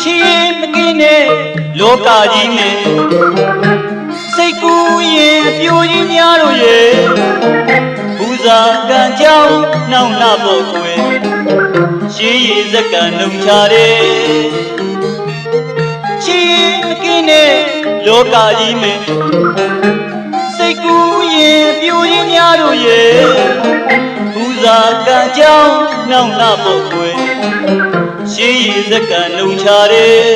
ချီရင်မကင်းတဲ့လောကကြီးနဲ့စိတ်ကူးရင်အပြိုကြီးများတို့ရဲ့ဘူဇာကံကြောင်းနှောင်းနှဖို့ကွယ်ရှေးရည်စက္ကန့်နှုံချတယ်ချီရင်မကင်းတဲ့လောကကြီးနဲ့စိတ်ကူး ရင်အပြိုကြီးများတို့ရဲ့ဘူဇာကံကြောင်းနှောင်းနှဖို့ကွယ်ရှေးရည်စက္ကနှုံချတယ်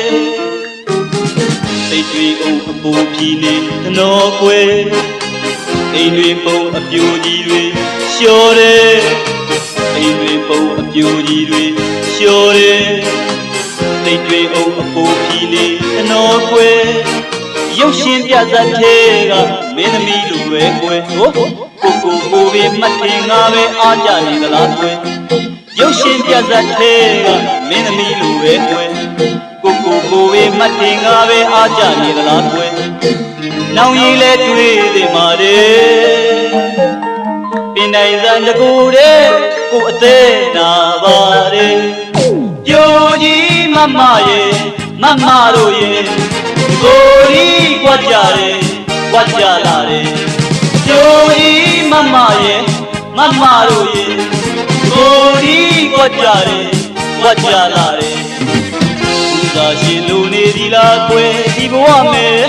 စိတ်တွေအုံအပူဖြီနေသနောကွယ်အိမ်တွေပုံအပြိုကြီးတွေလျှော်တယ်အိမ်တွေပုံအပြိုကြီးတွေလျှော်တယ်စိတ်တွေအုံအပူဖြီနေသနောကွယ် ရုပ်ရှင်ပြဇတ်သေးကမင်းသမီးလိုပဲကွယ်ဟိုကိုကိုကိုပဲမှတ်တင်ငါပဲအားကြနေသလားကွယ်ရုပ်ရှင်ပြဇတ်သေးကမင်းသမီးလိုပဲကွယ်ကိုကိုကိုပဲမတ်တင်ငါပဲအားကြနေသလားကွယ်နောင်ရည်လဲတွေ့သေးမှာတဲ့ပင်နိုင်စံတကူတဲ့ကိုအသေးနာပါတယ်ပြိုကြီးမမရဲ့မမတို့ရဲ့ ကိုကြီးကြွကြတယ်ကြွကြလာတယ်ပြိုကြီးမမရဲ့မမတို့ရဲ့ကိုဒီကွက်ကြတယ်ကွက်ကြလာတယ်ပူဇာရှင်လူနေဒီလားကွယ်ဒီဘဝမဲ့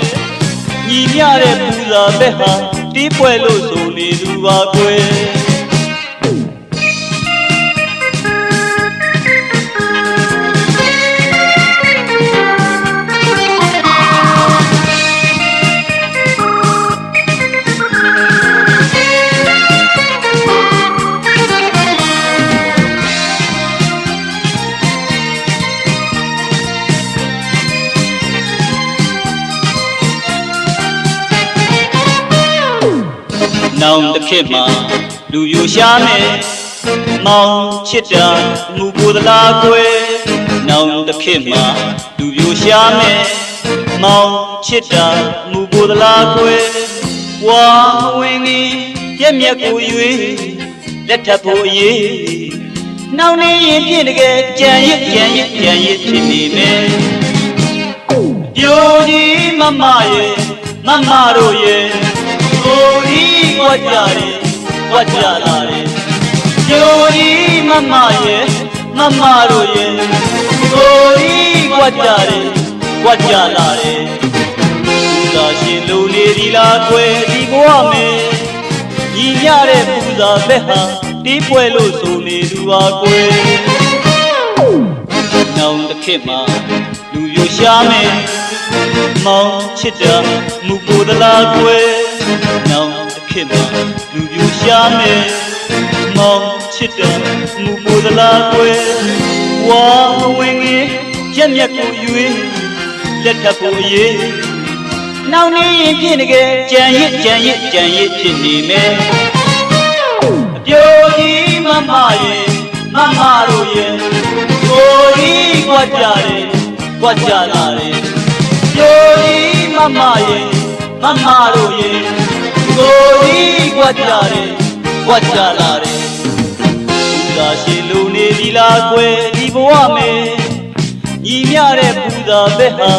ညီမြတဲ့ပူဇာဘက်ဟာတီးပွဲလို့ဆိုနေသူပါကွယ် နောင်တစ်ခေတ်မှာလူယူရှားမယ်မောင်ချစ်တာမူကိုယ်သလားကွယ်နောင်တစ်ခေတ်မှာလူယူရှားမယ်မောင်ချစ်တာမူကိုယ်သလားကွယ်ဝါဝင်ကြီးရက်မြက်ကို၍လက်ထပ်ဖို့အရေးနောင်နေရင်ပြည့်တကယ်ကြံရစ်ကြံရစ်ကြံရစ်ဖြစ်နေမယ်ပြိုကြီးမမရဲ့မမတို့ရဲ့ကိုဒီဝ တ်ကြတယ်ဝတ်ကြလာတယ်ကျိုဒီမမရဲ့မမတို့ရဲ့ကိုဒီဝတ်ကြတယ်ဝတ်ကြလာတယ်ပူဇာရှင်လူနေဒီလားကွယ်ဒီဘဝမယ်ညီရတဲ့ပူဇာဘက်ဟာတီးပွဲလို့ဆိုနေသူပါကွယ်နောင်တစ်ခေတ်မှာလူပြိုရှားမယ်မောင်ချစ်တာမူကိုယ်သလားကွယ်နောင်တစ် ခေတ်မှာလူပြူရှားမယ်မောင်ချစ်တယ်မူမိုးသလားကွယ်ဝါဝင်ကြီးရက်မြက်ကိုယူလက်ထပ်ဖို့အရေးနောင်နေရင်ပြည့်တကယ်ကြံရစ်ကြံရစ်ကြံရစ်ဖြစ်နေမယ်အပြိုကြီးမမရဲ့မမတို့ရဲ့ကိုကြီးကြွကြတယ်ကြွကြလာတယ်ပြိုကြီးမမရဲ့မမတို့ရဲ့ ကိုကြီးကြွကြတယ်ကြွကြလာတယ်ပူဇာရှိလူနေဒီလားကွယ်ဒီဘဝမယ်ညီမြတဲ့ပူဇာဘက်ဟာ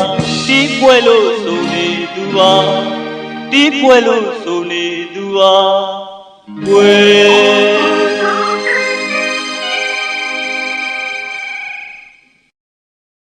တီးပွဲလို့ဆိုနေသူပါတီးပွဲလို့ဆိုနေသူပါကွယ်